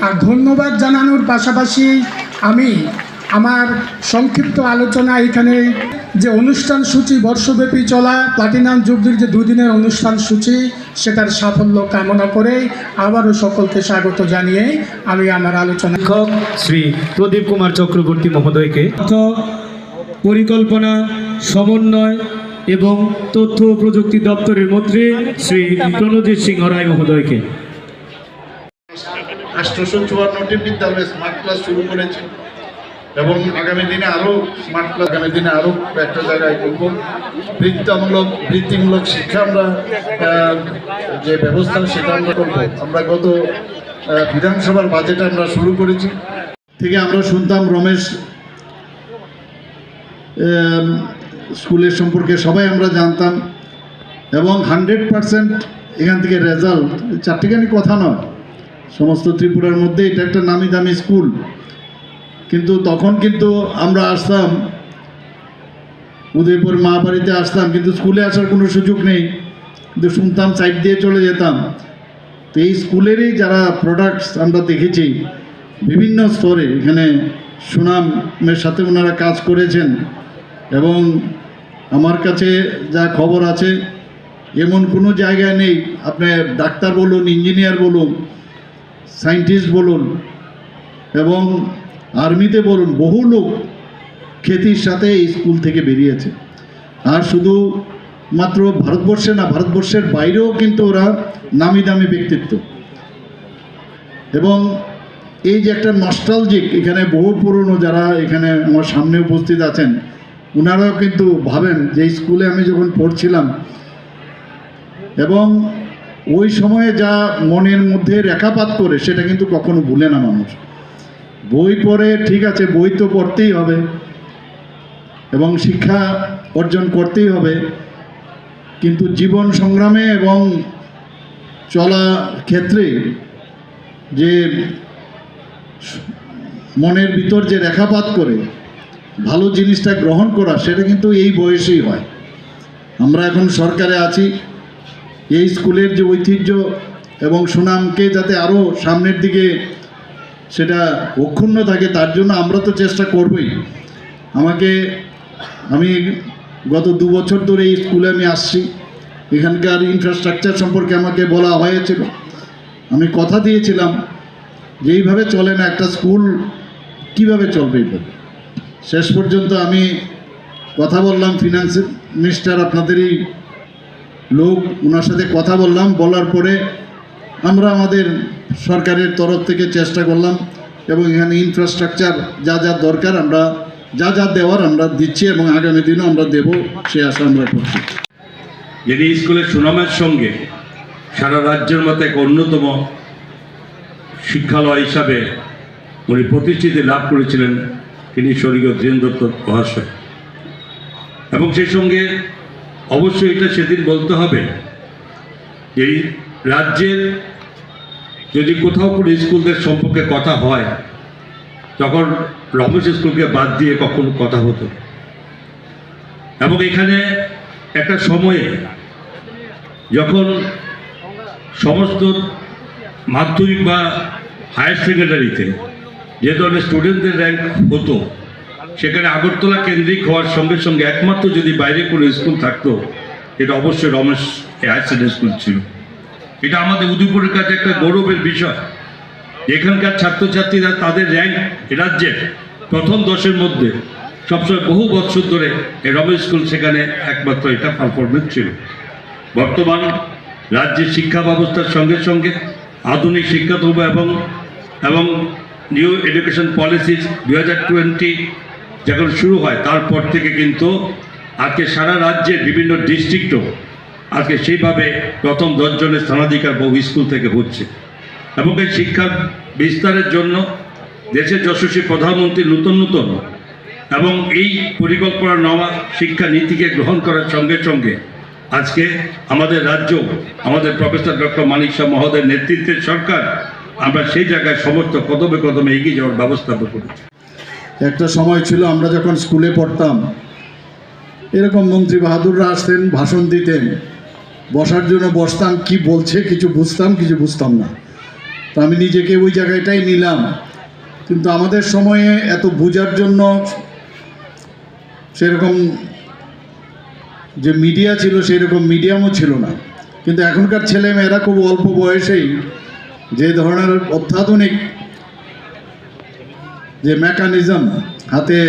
আর ধন্যবাদ জানানোর পাশাপাশি আমি আমার সংক্ষিপ্ত আলোচনা এখানে যে অনুষ্ঠান সূচি বর্ষব্যাপী চলা প্লাটিনাম যুগের যে দুদিনের অনুষ্ঠান সূচি সেটার সাফল্য কামনা করে আবারও সকলকে স্বাগত জানিয়ে আমি আমার আলোচনা শিক্ষক শ্রী প্রদীপ কুমার চক্রবর্তী মহোদয়কে পরিকল্পনা সমন্বয় এবং তথ্য প্রযুক্তি দপ্তরের মন্ত্রী শ্রী প্রণজিৎ সিংহ রায় মহোদয়কে। আষ্টশো চুয়ান্নটি বিদ্যালয়ে স্মার্ট ক্লাস শুরু করেছে এবং আগামী দিনে আরও স্মার্ট ক্লাস আগামী দিনে আরও একটা জায়গায় করব। বৃত্তামূলক, বৃত্তিমূলক শিক্ষা আমরা যে ব্যবস্থা সেটা আমরা করব। আমরা গত বিধানসভার বাজেট আমরা শুরু করেছি। থেকে আমরা শুনতাম রমেশ স্কুলের সম্পর্কে সবাই আমরা জানতাম এবং হান্ড্রেড পারসেন্ট এখান থেকে রেজাল্ট চারটিখানি কথা নয়। সমস্ত ত্রিপুরার মধ্যে এটা একটা নামি দামি স্কুল। কিন্তু তখন কিন্তু আমরা আসতাম, উদয়পুর মা বাড়িতে আসতাম, কিন্তু স্কুলে আসার কোনো সুযোগ নেই। কিন্তু শুনতাম সাইড দিয়ে চলে যেতাম। তো এই স্কুলেরই যারা প্রোডাক্টস আমরা দেখেছি, বিভিন্ন স্তরে, এখানে সুনামের সাথে ওনারা কাজ করেছেন। এবং আমার কাছে যা খবর আছে, এমন কোনো জায়গায় নেই। আপনি ডাক্তার বলুন, ইঞ্জিনিয়ার বলুন সায়েন্টিস্ট বলুন এবং আর্মিতে বলুন, বহু লোক খ্যাতির সাথে এই স্কুল থেকে বেরিয়েছে। আর শুধু মাত্র ভারতবর্ষে না, ভারতবর্ষের বাইরেও কিন্তু ওরা নামি দামি ব্যক্তিত্ব। এবং এই যে একটা নস্টালজিক এখানে বহু পুরনো যারা এখানে আমার সামনে উপস্থিত আছেন ওনারাও কিন্তু ভাবেন যে স্কুলে আমি যখন পড়ছিলাম এবং ওই সময়ে যা মনের মধ্যে রেখাপাত করে, সেটা কিন্তু কখনো ভুলে না মানুষ। বই পড়ে ঠিক আছে, বই তো পড়তেই হবে। এবং শিক্ষা অর্জন করতেই হবে। কিন্তু জীবন সংগ্রামে এবং চলা ক্ষেত্রে যে মনের ভিতর যে রেখাপাত করে, ভালো জিনিসটা গ্রহণ করা, সেটা কিন্তু এই বয়সেই হয়। আমরা এখন সরকারে আছি। এই স্কুলের যে ঐতিহ্য এবং সুনামকে যাতে আরও সামনের দিকে সেটা অক্ষুণ্ণ থাকে, তার জন্য আমরা তো চেষ্টা করবই। আমাকে, আমি গত দু বছর ধরে এই স্কুলে আমি আসছি। এখানকার ইনফ্রাস্ট্রাকচার সম্পর্কে আমাকে বলা হয়েছিল। আমি কথা দিয়েছিলাম যে এইভাবে চলে না, একটা স্কুল কীভাবে চলবে এইভাবে? শেষ পর্যন্ত আমি কথা বললাম ফিনান্স মিনিস্টার আপনাদেরই লোক ওনার সাথে কথা বললাম, বলার পরে আমরা আমাদের সরকারের তরফ থেকে চেষ্টা করলাম এবং এখানে ইনফ্রাস্ট্রাকচার যা যা দরকার আমরা, যা যা দেওয়ার আমরা দিচ্ছি এবং আগামী দিনও আমরা দেব সে আশা আমরা করছি। যিনি স্কুলের সুনামের সঙ্গে সারা রাজ্যের মধ্যে এক অন্যতম শিক্ষালয় হিসাবে উনি প্রতিষ্ঠিতি লাভ করেছিলেন, তিনি স্বর্গীয় ধীরেন দত্ত মহাশয়। এবং সেই সঙ্গে অবশ্যই এটা সেদিন বলতে হবে। এই রাজ্যের যদি কোথাও কোনো স্কুলদের সম্পর্কে কথা হয়, তখন রমেশ স্কুলকে বাদ দিয়ে কখনো কথা হতো। এবং এখানে একটা সময়ে যখন সমস্ত মাধ্যমিক বা হায়ার সেকেন্ডারিতে যে ধরনের স্টুডেন্টদের র্যাঙ্ক হতো সেখানে আগরতলা কেন্দ্রিক হওয়ার সঙ্গে সঙ্গে একমাত্র যদি বাইরে কোনো স্কুল থাকতো, এটা অবশ্যই রমেশ হায়ার সেকেন্ডারি স্কুল ছিল। এটা আমাদের উদয়পুরের কাছে একটা গৌরবের বিষয়। এখানকার ছাত্রছাত্রীরা তাদের র্যাঙ্ক রাজ্যের প্রথম দশের মধ্যে সবসময় বহু বছর ধরে এই রমেশ স্কুল সেখানে একমাত্র এটা পারফরমেন্স ছিল। বর্তমান রাজ্যের শিক্ষা ব্যবস্থার সঙ্গে সঙ্গে আধুনিক শিক্ষাদ্রব্য এবং এবং নিউ এডুকেশন পলিসি দু হাজার টোয়েন্টি যখন শুরু হয়, তারপর থেকে কিন্তু আজকে সারা রাজ্যের বিভিন্ন ডিস্ট্রিক্টও আজকে সেইভাবে প্রথম দশজনের স্থানাধিকার বহু স্কুল থেকে হচ্ছে। এবং এই শিক্ষার বিস্তারের জন্য দেশের যশস্বী প্রধানমন্ত্রী নতুন নতুন এবং এই পরিকল্পনা নেওয়া শিক্ষা নীতিকে গ্রহণ করার সঙ্গে সঙ্গে আজকে আমাদের রাজ্য, আমাদের প্রফেসর ডক্টর মানিক শাহ মহোদয়ের নেতৃত্বের সরকার আমরা সেই জায়গায় সমস্ত কদমে কদমে এগিয়ে যাওয়ার ব্যবস্থা করেছি। একটা সময় ছিল আমরা যখন স্কুলে পড়তাম, এরকম মন্ত্রী বাহাদুররা আসতেন, ভাষণ দিতেন। বসার জন্য বসতাম, কি বলছে কিছু বুঝতাম কিছু বুঝতাম না। তো আমি নিজেকে ওই জায়গাটাই নিলাম। কিন্তু আমাদের সময়ে এত বোঝার জন্য সেরকম যে মিডিয়া ছিল, সেরকম মিডিয়ামও ছিল না। কিন্তু এখনকার ছেলে মেয়েরা খুব অল্প বয়সেই যে ধরনের অত্যাধুনিক যে মেকানিজম হাতে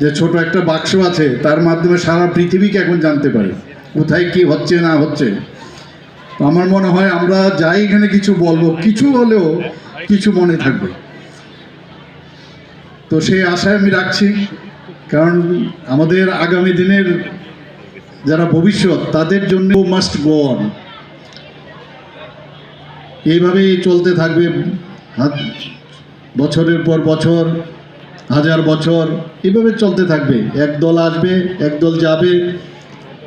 যে ছোট একটা বাক্স আছে, তার মাধ্যমে সারা পৃথিবীকে এখন জানতে পারে কোথায় কি হচ্ছে না হচ্ছে। আমার মনে হয় আমরা যাই এখানে কিছু বলব, কিছু হলেও কিছু মনে থাকবে। তো সেই আশায় আমি রাখছি, কারণ আমাদের আগামী দিনের যারা ভবিষ্যৎ, তাদের জন্য মাস্ট গো অন এইভাবেই চলতে থাকবে বছরের পর বছর, হাজার বছর এভাবে চলতে থাকবে। এক দল আসবে, এক দল যাবে,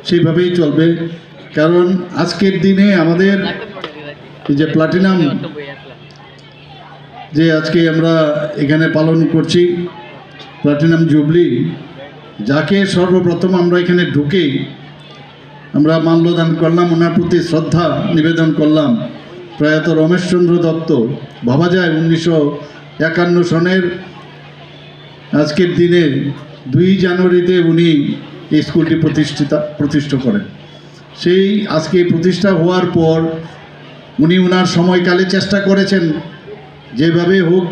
সেইভাবেই চলবে। কারণ আজকের দিনে আমাদের যে প্লাটিনাম যে আজকে আমরা এখানে পালন করছি, প্লাটিনাম জুবলি, যাকে সর্বপ্রথম আমরা এখানে ঢুকেই আমরা মাল্যদান করলাম, ওনার প্রতি শ্রদ্ধা নিবেদন করলাম। প্রয়াত রমেশচন্দ্র দত্ত ভাবা যায় উনিশশো একান্ন সনের আজকের দিনে দুই জানুয়ারিতে উনি এই স্কুলটি প্রতিষ্ঠিতা প্রতিষ্ঠা করেন। সেই আজকে প্রতিষ্ঠা হওয়ার পর উনি ওনার সময়কালে চেষ্টা করেছেন, যেভাবে হোক,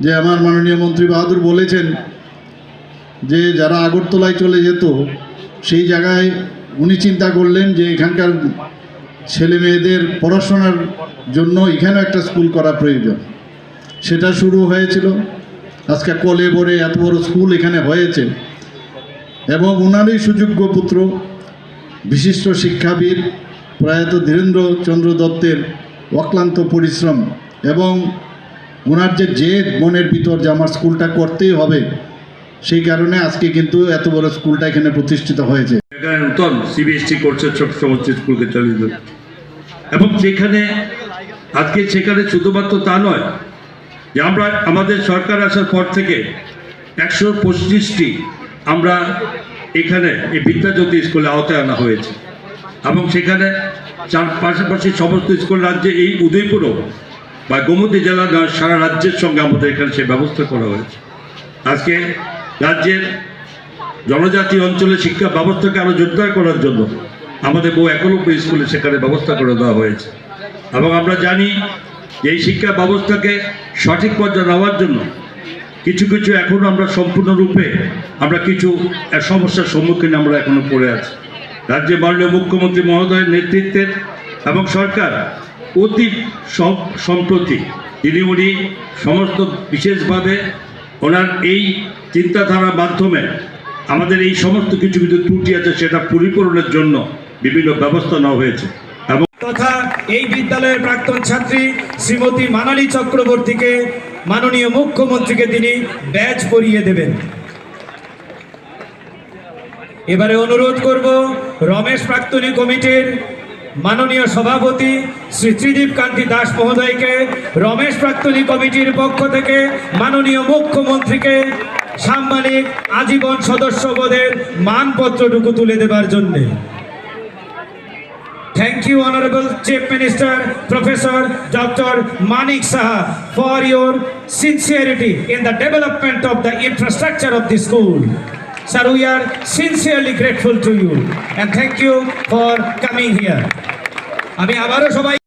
যে আমার মাননীয় মন্ত্রী বাহাদুর বলেছেন যে যারা আগরতলায় চলে যেত, সেই জায়গায় উনি চিন্তা করলেন যে এখানকার ছেলে মেয়েদের পড়াশোনার জন্য এখানেও একটা স্কুল করা প্রয়োজন। সেটা শুরু হয়েছিল। আজকে কলে বরে এত বড় স্কুল এখানে হয়েছে। এবং ওনারই সুযোগ্য পুত্র, বিশিষ্ট শিক্ষাবিদ প্রয়াত ধীরেন্দ্র চন্দ্র দত্তের অক্লান্ত পরিশ্রম এবং ওনার যে জেদ মনের ভিতর যে আমার স্কুলটা করতেই হবে, সেই কারণে আজকে কিন্তু এত বড় স্কুলটা এখানে প্রতিষ্ঠিত হয়েছে। নতুন সিবিএসটি করছে ছোট সমস্ত স্কুলকে চালিয়ে এবং সেখানে আজকে সেখানে শুধুমাত্র তা নয় যে আমরা, আমাদের সরকার আসার পর থেকে একশো পঁচিশটি আমরা এখানে এই বিদ্যাজ্যোতি স্কুলে আওতায় আনা হয়েছে। এবং সেখানে চার, পাশাপাশি সমস্ত স্কুল রাজ্যে এই উদয়পুরও বা গোমতী জেলা সারা রাজ্যের সঙ্গে আমাদের এখানে সে ব্যবস্থা করা হয়েছে। আজকে রাজ্যের জনজাতি অঞ্চলে শিক্ষা ব্যবস্থাকে আরও জোরদার করার জন্য আমাদের বহু একলব্য স্কুলে সেখানে ব্যবস্থা করে দেওয়া হয়েছে। এবং আমরা জানি যে এই শিক্ষা ব্যবস্থাকে সঠিক পর্যায়ে নেওয়ার জন্য কিছু কিছু এখনও আমরা সম্পূর্ণরূপে আমরা কিছু সমস্যার সম্মুখীন আমরা এখনও পড়ে আছি। রাজ্যের মাননীয় মুখ্যমন্ত্রী মহোদয়ের নেতৃত্বে এবং সরকার অতি সম- সম্প্রতি তিনি উনি সমস্ত বিশেষভাবে ওনার এই চিন্তাধারার মাধ্যমে আমাদের এই সমস্ত কিছু কিছু ত্রুটি আছে সেটা পরিপূরণের জন্য বিভিন্ন ব্যবস্থা নেওয়া হয়েছে। তথা এই বিদ্যালয়ের প্রাক্তন ছাত্রী শ্রীমতী মানালী চক্রবর্তীকে মাননীয় মুখ্যমন্ত্রীকে তিনি ব্যাচ পরিয়ে দেবেন। এবারে অনুরোধ করব রমেশ প্রাক্তনী কমিটির মাননীয় সভাপতি শ্রী ত্রিদীপ কান্তি দাস মহোদয়কে, রমেশ প্রাক্তনী কমিটির পক্ষ থেকে মাননীয় মুখ্যমন্ত্রীকে সাম্মানিক আজীবন সদস্যপদের মানপত্রটুকু তুলে দেবার জন্যে। Thank you, Honorable Chief Minister, Professor Dr. Manik Saha, for your sincerity in the development of the infrastructure of the school. Sir, we are sincerely grateful to you and thank you for coming here. আমি আবারও সবাই